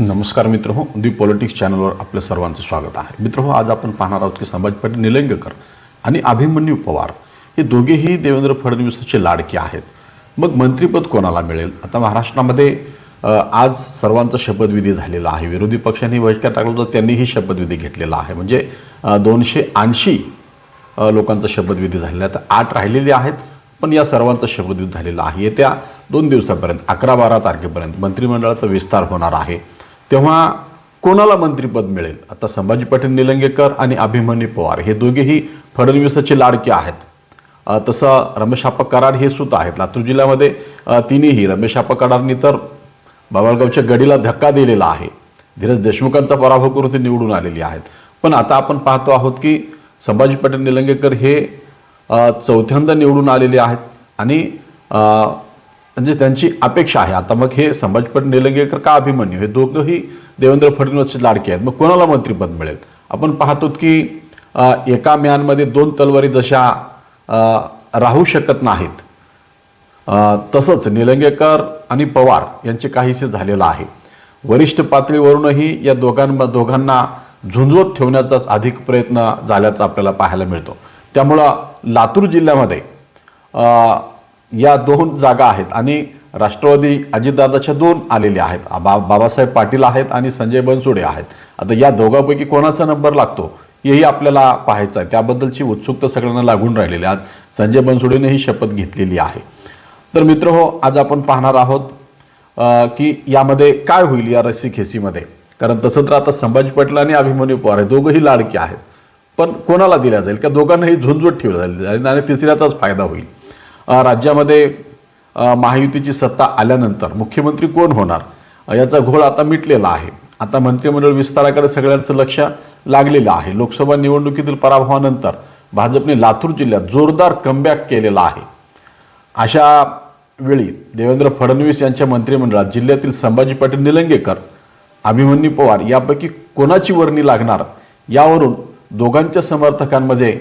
नमस्कार मित्र हो दी पॉलिटिक्स चॅनलवर आपलं सर्वांचं स्वागत आहे. मित्र हो आज आपण पाहणार आहोत की समाज पाटील निलंगेकर आणि अभिमन्यू पवार हे दोघेही देवेंद्र फडणवीसाचे लाडके आहेत. मग मंत्रिपद कोणाला मिळेल? आता महाराष्ट्रामध्ये आज सर्वांचा शपथविधी झालेला आहे. विरोधी पक्षांनी बहिष्कार टाकला होता त्यांनीही शपथविधी घेतलेला आहे. म्हणजे दोनशे ऐंशी लोकांचा शपथविधी झालेला आहे. तर आठ राहिलेले आहेत पण या सर्वांचा शपथविधी झालेला आहे. येत्या दोन दिवसापर्यंत अकरा बारा तारखेपर्यंत मंत्रिमंडळाचा विस्तार होणार आहे. तेव्हा कोणाला मंत्रीपद मिळेल? आता संभाजी पाटील निलंगेकर आणि अभिमन्यू पवार हे दोघेही फडणवीसाचे लाडके आहेत. तसं तसं रमेशाप्पा कराड हे सुद्धा आहेत. लातूर जिल्ह्यामध्ये तिन्हीही रमेश रमेशाप्पा कराडांनी तर बाबाळगावच्या गडीला धक्का दिलेला आहे. धीरज देशमुखांचा पराभव करून ते निवडून आलेली आहेत. पण आता आपण पाहतो आहोत की संभाजी पाटील निलंगेकर हे चौथ्यांदा निवडून आलेले आहेत. आणि म्हणजे त्यांची अपेक्षा आहे. आता मग हे संभाजी निलंगेकर का अभिमन्यू? हे दोघंही देवेंद्र फडणवीसचे लाडके आहेत. मग कोणाला मंत्रिपद मिळेल? आपण पाहतो की एका म्यानमध्ये दोन तलवारी जशा राहू शकत नाहीत तसंच निलंगेकर आणि पवार यांचे काहीसे झालेलं आहे. वरिष्ठ पातळीवरूनही या दोघांना दोघांना झुंजवत ठेवण्याचाच अधिक प्रयत्न झाल्याचा आपल्याला पाहायला मिळतो. त्यामुळं लातूर जिल्ह्यामध्ये या दोन जागा आहेत आणि राष्ट्रवादी अजितदादाच्या दोन आलेल्या आहेत. बा बाबासाहेब पाटील आहेत आणि संजय बनसोडे आहेत. आता या दोघांपैकी कोणाचा नंबर लागतो हेही आपल्याला पाहायचं आहे. त्याबद्दलची उत्सुकता सगळ्यांना लागून राहिलेली आज संजय बनसोडेने ही शपथ घेतलेली आहे. तर मित्र हो आज आपण पाहणार आहोत की यामध्ये काय होईल या रस्सीखेसीमध्ये कारण तसं तर आता संभाजी पाटील आणि अभिमन्यू पवार हे दोघंही लाडके आहेत. पण कोणाला दिल्या जाईल? का दोघांनाही झुंजवत ठेवलं जाईल? आणि तिसऱ्याचाच फायदा होईल? राज्यामध्ये महायुतीची सत्ता आल्यानंतर मुख्यमंत्री कोण होणार? याचा घोळ आता मिटलेला आहे. आता मंत्रिमंडळ विस्ताराकडे सगळ्यांचं लक्ष लागलेलं आहे. लोकसभा निवडणुकीतील पराभवानंतर भाजपने लातूर जिल्ह्यात जोरदार कमबॅक केलेला आहे. अशा वेळी देवेंद्र फडणवीस यांच्या मंत्रिमंडळात जिल्ह्यातील संभाजी पाटील निलंगेकर अभिमन्यू पवार यापैकी कोणाची वर्णी लागणार? यावरून दोघांच्या समर्थकांमध्ये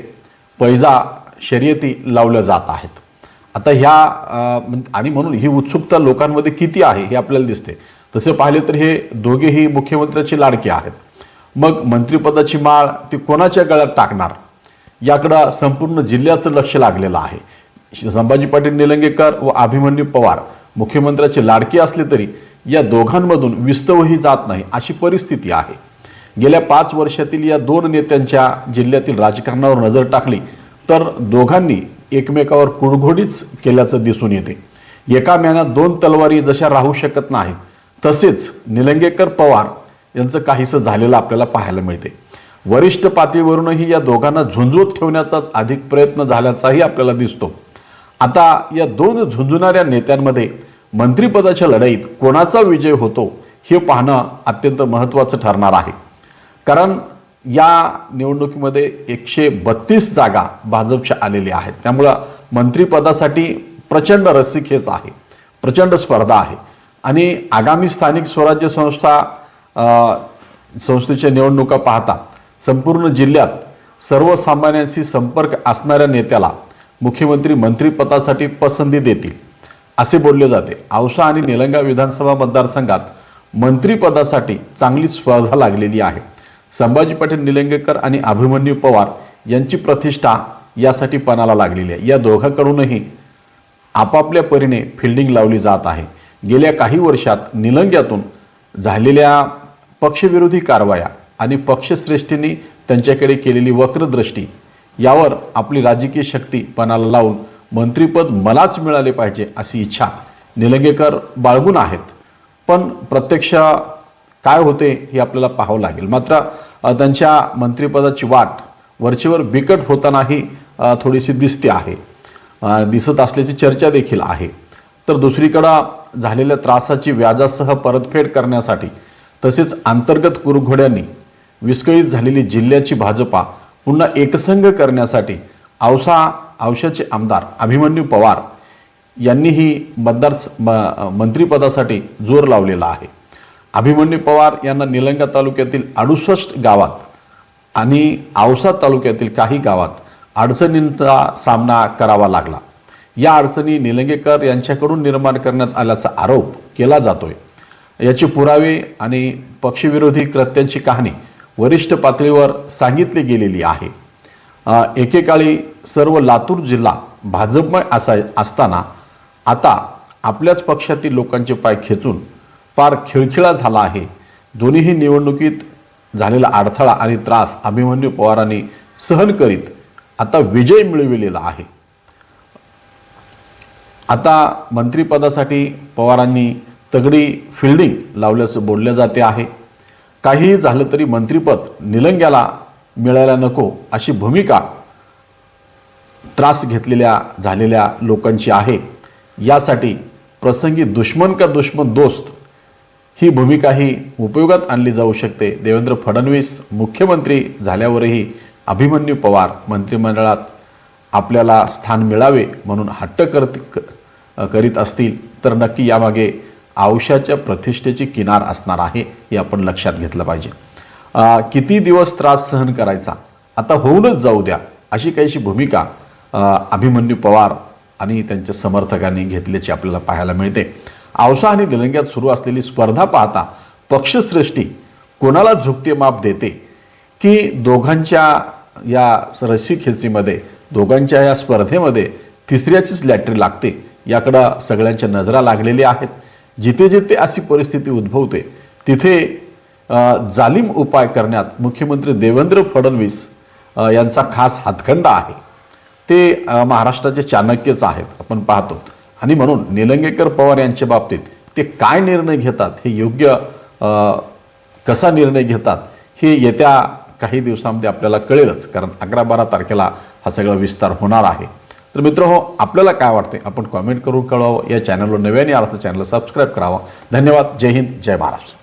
पैजा शर्यती लावल्या जात आहेत. आता ह्या आणि म्हणून ही उत्सुकता लोकांमध्ये किती आहे हे आपल्याला दिसते. तसे पाहिले तर हे दोघेही मुख्यमंत्र्याची लाडके आहेत. मग मंत्रिपदाची माळ ती कोणाच्या गळ्यात टाकणार? याकडं संपूर्ण जिल्ह्याचं लक्ष लागलेलं आहे. संभाजी पाटील निलंगेकर व अभिमन्यू पवार मुख्यमंत्र्याचे लाडके असले तरी या दोघांमधून विस्तवही जात नाही अशी परिस्थिती आहे. गेल्या पाच वर्षातील या दोन नेत्यांच्या जिल्ह्यातील राजकारणावर नजर टाकली तर दोघांनी एकमेकावर कुडघोडीच केल्याचं दिसून येते. एका महिन्यात दोन तलवारी जशा राहू शकत नाहीत तसेच निलंगेकर पवार यांचं काहीसं झालेलं आपल्याला पाहायला मिळते. वरिष्ठ पातळीवरूनही या दोघांना झुंजवत ठेवण्याचाच अधिक प्रयत्न झाल्याचाही आपल्याला दिसतो. आता या दोन झुंजणाऱ्या नेत्यांमध्ये मंत्रिपदाच्या लढाईत कोणाचा विजय होतो हे पाहणं अत्यंत महत्त्वाचं ठरणार आहे. कारण या निवडणुकीमध्ये एकशे बत्तीस जागा भाजपच्या आलेल्या आहेत. त्यामुळं मंत्रिपदासाठी प्रचंड रसिक हेच आहे. प्रचंड स्पर्धा आहे. आणि आगामी स्थानिक स्वराज्य संस्था संस्थेच्या निवडणुका पाहता संपूर्ण जिल्ह्यात सर्वसामान्यांशी संपर्क असणाऱ्या नेत्याला मुख्यमंत्री मंत्रिपदासाठी पसंती देतील. असे बोलले जाते. औसा आणि निलंगा विधानसभा मतदारसंघात मंत्रिपदासाठी चांगली स्पर्धा लागलेली आहे. संभाजी पाटील निलंगेकर आणि अभिमन्यू पवार यांची प्रतिष्ठा यासाठी पणाला लागलेली आहे. या दोघांकडूनही आपापल्या परीने फिल्डिंग लावली जात आहे. गेल्या काही वर्षात निलंग्यातून झालेल्या पक्षविरोधी कारवाया आणि पक्षश्रेष्ठींनी त्यांच्याकडे केलेली वक्रदृष्टी यावर आपली राजकीय शक्ती पणाला लावून मंत्रिपद मलाच मिळाले पाहिजे अशी इच्छा निलंगेकर बाळगून आहेत. पण प्रत्यक्ष काय होते हे आपल्याला पाहावं लागेल. मात्र त्यांच्या मंत्रिपदाची वाट वरचेवर बिकट होतानाही थोडीशी दिसते आहे. दिसत असल्याची चर्चा देखील आहे. तर दुसरीकडं झालेल्या त्रासाची व्याजासह परतफेड करण्यासाठी तसेच अंतर्गत कुरुघोड्यांनी विस्कळीत झालेली जिल्ह्याची भाजपा पुन्हा एकसंघ करण्यासाठी औसा औशाचे आमदार अभिमन्यू पवार यांनीही मतदार म- मंत्रिपदासाठी जोर लावलेला आहे. अभिमन्यू पवार यांना निलंगा तालुक्यातील अडुसष्ट गावात आणि औसा तालुक्यातील काही गावात अडचणींचा सामना करावा लागला. या अडचणी निलंगेकर यांच्याकडून निर्माण करण्यात आल्याचा आरोप केला जातोय. याचे पुरावे आणि पक्षविरोधी कृत्यांची कहाणी वरिष्ठ पातळीवर सांगितली गेलेली आहे. एकेकाळी सर्व लातूर जिल्हा भाजपमय असा असताना आता आपल्याच पक्षातील लोकांचे पाय खेचून फार खिळखिळा झाला आहे. दोन्हीही निवडणुकीत झालेला अडथळा आणि त्रास अभिमन्यू पवारांनी सहन करीत आता विजय मिळविलेला आहे. आता मंत्रिपदासाठी पवारांनी तगडी फिल्डिंग लावल्याचं बोलले जाते आहे. काहीही झालं तरी मंत्रिपद निलंग्याला मिळायला नको अशी भूमिका त्रास घेतलेल्या झालेल्या लोकांची आहे. यासाठी प्रसंगी दुश्मन का दुश्मन दोस्त ही भूमिकाही उपयोगात आणली जाऊ शकते. देवेंद्र फडणवीस मुख्यमंत्री झाल्यावरही अभिमन्यू पवार मंत्रिमंडळात आपल्याला स्थान मिळावे म्हणून हट्ट करत करीत असतील तर नक्की यामागे औषाच्या प्रतिष्ठेची किनार असणार आहे हे आपण लक्षात घेतलं पाहिजे. किती दिवस त्रास सहन करायचा? आता होऊनच जाऊ द्या अशी काहीशी भूमिका अभिमन्यू पवार आणि त्यांच्या समर्थकांनी घेतल्याची आपल्याला पाहायला मिळते. औसा आणि निलंग्यात सुरू असलेली स्पर्धा पाहता पक्षश्रेष्ठी कोणाला झुकते माप देते? की दोघांच्या या रस्सीखेचीमध्ये दोघांच्या या स्पर्धेमध्ये तिसऱ्याचीच लॅटरी लागते? याकडं सगळ्यांच्या नजरा लागलेल्या आहेत. जिथे जिथे अशी परिस्थिती उद्भवते तिथे जालीम जालिम उपाय करण्यात मुख्यमंत्री देवेंद्र फडणवीस यांचा खास हातखंडा आहे. ते महाराष्ट्राचे चाणक्यच आहेत. आपण पाहतो. आणि म्हणून निलंगेकर पवार यांच्या बाबतीत ते काय निर्णय घेतात हे योग्य कसा निर्णय घेतात हे येत्या काही दिवसामध्ये आपल्याला कळेलच कारण अकरा बारा तारखेला हा सगळा विस्तार होणार आहे. तर मित्र हो आपल्याला काय वाटते आपण कॉमेंट करून कळवावं. या चॅनलवर नव्याने आला तर चॅनलला सबस्क्राईब करावं. धन्यवाद. जय हिंद. जय महाराष्ट्र.